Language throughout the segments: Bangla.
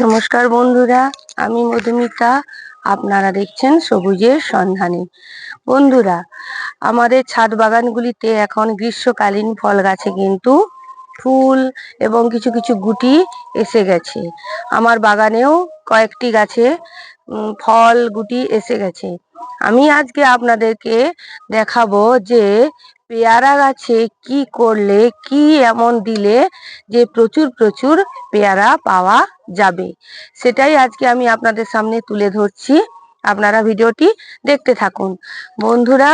নমস্কার বন্ধুরা, আমি মধুমিতা। আপনারা দেখছেন সবুজের সন্ধানে। বন্ধুরা, আমাদের ছাদ বাগানগুলিতে এখন গ্রীষ্মকালীন ফল গাছে কিন্তু ফুল এবং কিছু কিছু গুটি এসে গেছে। আমার বাগানেও কয়েকটি গাছে ফল, গুটি এসে গেছে। আমি আজকে আপনাদেরকে দেখাবো যে পেয়ারা গাছে কি করলে কি এমন দিলে যে প্রচুর প্রচুর পেয়ারা পাওয়া যাবে? সেটাই আজকে আমি আপনাদের সামনে তুলে ধরছি। আপনারা ভিডিওটি দেখতে থাকুন। বন্ধুরা,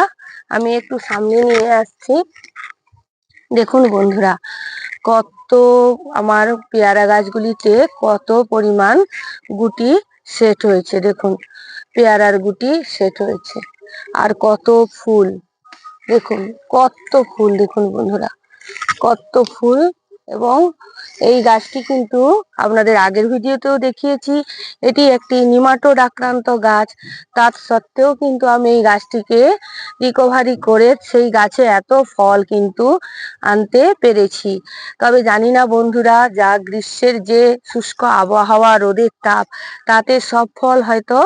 আমি একটু সামনে নিয়ে আসছি। দেখুন বন্ধুরা, কত আমার পেয়ারা গাছগুলিতে কত পরিমাণ গুটি সেট হয়েছে। দেখুন, পেয়ারার গুটি সেট হয়েছে। আর কত ফুল। দেখুন, কত ফুল, দেখুন বন্ধুরা, কত ফুল এবং এই গাছটি কিন্তু আপনাদের আগের ভিডিওতেও দেখিয়েছি, এটি একটি নিমাটোড আক্রান্ত গাছ, তার সত্ত্বেও কিন্তু আমি এই গাছটিকে রিকভারি করে সেই গাছে এত ফল কিন্তু আনতে পেরেছি। তবে জানি না বন্ধুরা, যা গ্রীষ্মের যে শুষ্ক আবহাওয়া, রোদের তাপ, তাতে সব ফল হয়তো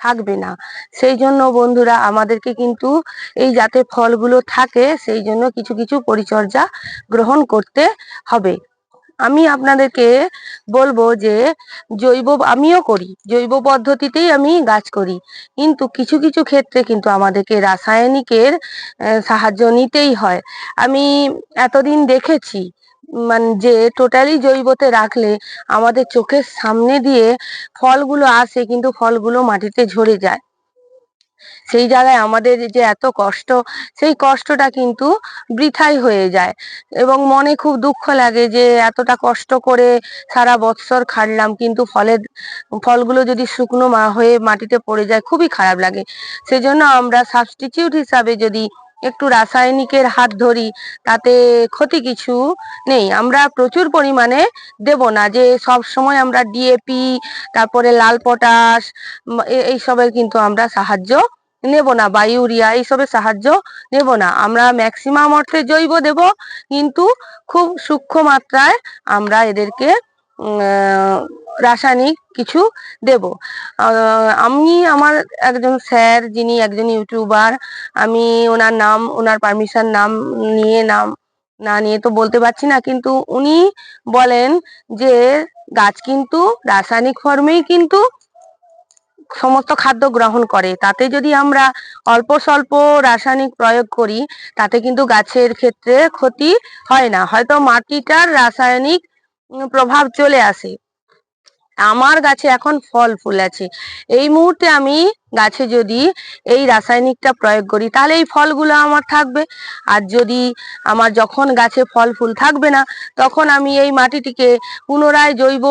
থাকবে না। সেই জন্য বন্ধুরা, আমাদেরকে কিন্তু এই যাতে ফলগুলো থাকে সেই জন্য কিছু কিছু পরিচর্যা গ্রহণ করতে হবে। আমি আপনাদেরকে বলব যে, জৈব, আমিও করি। জৈব পদ্ধতিতেই আমি গাছ করি। কিন্তু কিছু কিছু ক্ষেত্রে কিন্তু আমাদেরকে রাসায়নিকের সাহায্য নিতেই হয়। আমি এতদিন দেখেছি মানে যে টোটালি জৈবতে রাখলে আমাদের চোখের সামনে দিয়ে ফলগুলো আসে কিন্তু ফলগুলো মাটিতে ঝরে যায়। সেই জায়গায় আমাদের যে এত কষ্ট, সেই কষ্টটা কিন্তু বৃথাই হয়ে যায় এবং মনে খুব দুঃখ লাগে যে এতটা কষ্ট করে সারা বৎসর খাটলাম কিন্তু ফলের, ফলগুলো যদি শুকনো হয়ে মাটিতে পড়ে যায় খুবই খারাপ লাগে। সেজন্য আমরা সাবস্টিটিউট হিসাবে যদি একটু রাসায়নিকের হাত ধরি, তাতে ক্ষতি কিছু নেই। আমরা প্রচুর পরিমাণে দেব না, যে সব সময় আমরা ডিএপি তারপরে লাল পটাশ এইসবের কিন্তু আমরা সাহায্য নেব না। বা ইউরিয়া এইসবের সাহায্য নেব না। আমরা ম্যাক্সিমাম অর্থে জৈব দেব, কিন্তু খুব সূক্ষ্ম মাত্রায় আমরা এদেরকে রাসায়নিক কিছু দেব। আমি আমার একজন স্যার, যিনি একজন ইউটিউবার, আমি ওনার নাম, ওনার পারমিশন নাম নিয়ে নাম, না নিয়ে তো বলতে পারছি না, কিন্তু উনি বলেন যে গাছ কিন্তু রাসায়নিক ফর্মেই কিন্তু সমস্ত খাদ্য গ্রহণ করে। তাতে যদি আমরা অল্প স্বল্প রাসায়নিক প্রয়োগ করি, তাতে কিন্তু গাছের ক্ষেত্রে ক্ষতি হয় না। হয়তো মাটিটার রাসায়নিক প্রভাব চলে আসে। আমার গাছে এখন ফল ফুল আছে। এই মুহূর্তে আমি গাছে যদি এই রাসায়নিকটা প্রয়োগ করি, তাহলে এই ফলগুলো আমার থাকবে। আর যদি আমার যখন গাছে ফল ফুল থাকবে না, তখন আমি এই মাটিটিকে পুনরায় জৈব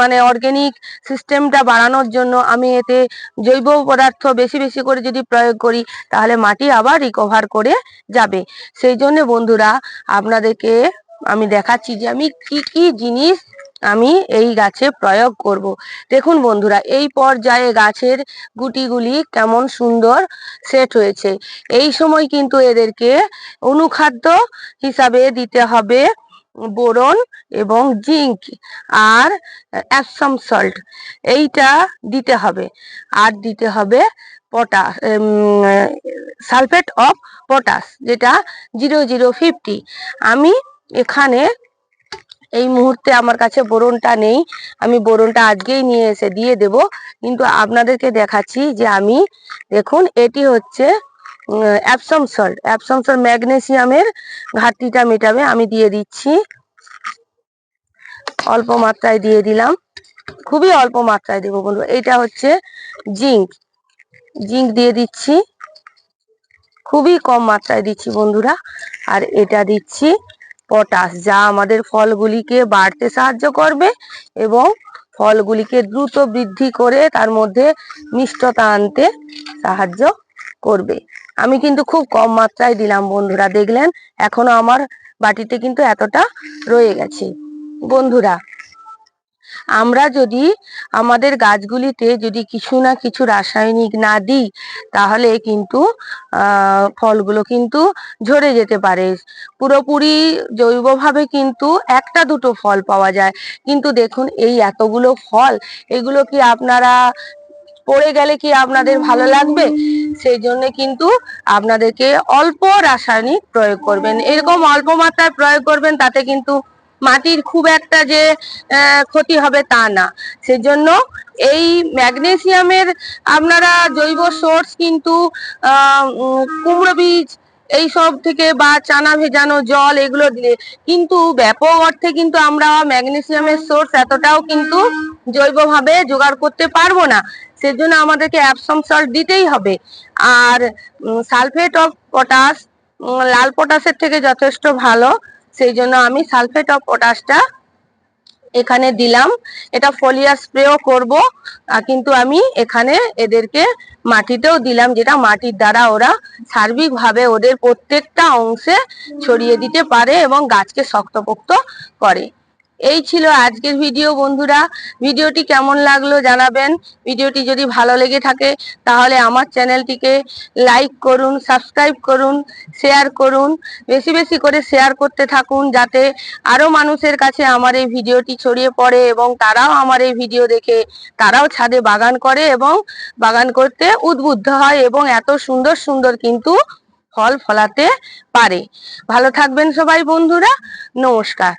মানে অর্গানিক সিস্টেমটা বাড়ানোর জন্য আমি এতে জৈব পদার্থ বেশি বেশি করে যদি প্রয়োগ করি, তাহলে মাটি আবার রিকভার করে যাবে। সেই জন্য বন্ধুরা, আপনাদেরকে আমি দেখাচ্ছি যে আমি কি কি জিনিস আমি এই গাছে প্রয়োগ করব। দেখুন বন্ধুরা, এই পর্যায়ে গাছের গুটিগুলি কেমন সুন্দর সেট হয়েছে। এই সময় কিন্তু এদেরকে অনুখাদ্য হিসাবে দিতে হবে বোরন এবং জিঙ্ক আর অ্যাপসাম সল্ট এইটা দিতে হবে আর দিতে হবে পটাশ সালফেট অফ পটাশ, যেটা জিরো জিরো ফিফটি আমি এখানে এই মুহূর্তে আমার কাছে বোরনটা নেই। আমি বোরনটা আজকেই নিয়ে এসে দিয়ে দেব। কিন্তু আপনাদেরকে দেখাচ্ছি যে আমি, দেখুন, এটি হচ্ছে অ্যাপসম সল্ট অ্যাপসম সল্ট ম্যাগনেসিয়ামের ঘাটতিটা মেটাবে, আমি দিয়ে দিচ্ছি। অল্প মাত্রায় দিয়ে দিলাম। খুবই অল্প মাত্রায় দেবো বন্ধু। এইটা হচ্ছে জিঙ্ক। জিঙ্ক দিয়ে দিচ্ছি। খুবই কম মাত্রায় দিচ্ছি বন্ধুরা। আর এটা দিচ্ছি পটাশ, যা আমাদের ফলগুলিকে বাড়তে সাহায্য করবে এবং ফলগুলিকে দ্রুত বৃদ্ধি করে তার মধ্যে মিষ্টতা আনতে সাহায্য করবে। আমি কিন্তু খুব কম মাত্রায় দিলাম বন্ধুরা, দেখলেন? এখনও আমার বাটিতে কিন্তু এতটা রয়ে গেছে। বন্ধুরা আমরা যদি আমাদের গাছগুলিতে যদি কিছু না কিছু রাসায়নিক না দিই, তাহলে কিন্তু ফলগুলো কিন্তু ঝরে যেতে পারে। পুরোপুরি জৈবভাবে কিন্তু একটা দুটো ফল পাওয়া যায়। কিন্তু দেখুন, এই এতগুলো ফল, এগুলো কি আপনারা, পড়ে গেলে কি আপনাদের ভালো লাগবে? সেই জন্য কিন্তু আপনাদেরকে অল্প রাসায়নিক প্রয়োগ করবেন। এরকম অল্প মাত্রায় প্রয়োগ করবেন, তাতে কিন্তু মাটির খুব একটা যে ক্ষতি হবে তা না। সেজন্য এই ম্যাগনেসিয়ামের আপনারা জৈব সোর্স কিন্তু কুমড়ো বীজ এই সব থেকে বা চানা ভেজানো জল এগুলো দিলে কিন্তু ব্যাপক অর্থে কিন্তু আমরা ম্যাগনেসিয়ামের সোর্স এতটাও কিন্তু জৈবভাবে জোগাড় করতে পারব না। সেজন্য আমাদেরকে অ্যাপসম সল্ট দিতেই হবে। আর সালফেট অফ পটাশ লাল পটাশের থেকে যথেষ্ট ভালো। সেই জন্য আমি সালফেট অফ পটাশটা এখানে দিলাম। এটা ফলিয়া স্প্রেও করব কিন্তু আমি এখানে এদেরকে মাটিতেও দিলাম, যেটা মাটির দ্বারা ওরা সার্বিকভাবে ওদের প্রত্যেকটা অংশে ছড়িয়ে দিতে পারে এবং গাছকে শক্তপোক্ত করে। এই ছিল আজকের ভিডিও, বন্ধুরা। ভিডিওটি কেমন লাগল জানাবেন। ভিডিওটি যদি ভালো লেগে থাকে, তাহলে আমার চ্যানেলটিকে লাইক করুন, সাবস্ক্রাইব করুন, শেয়ার করুন, বেশি বেশি করে শেয়ার করতে থাকুন, যাতে আরও মানুষের কাছে আমার এই ভিডিওটি ছড়িয়ে পড়ে এবং তারাও আমার এই ভিডিও দেখে, তারাও ছাদে বাগান করে এবং বাগান করতে উদ্বুদ্ধ হয় এবং এত সুন্দর সুন্দর কিন্তু ফল ফলাতে পারে। ভালো থাকবেন সবাই, বন্ধুরা। নমস্কার।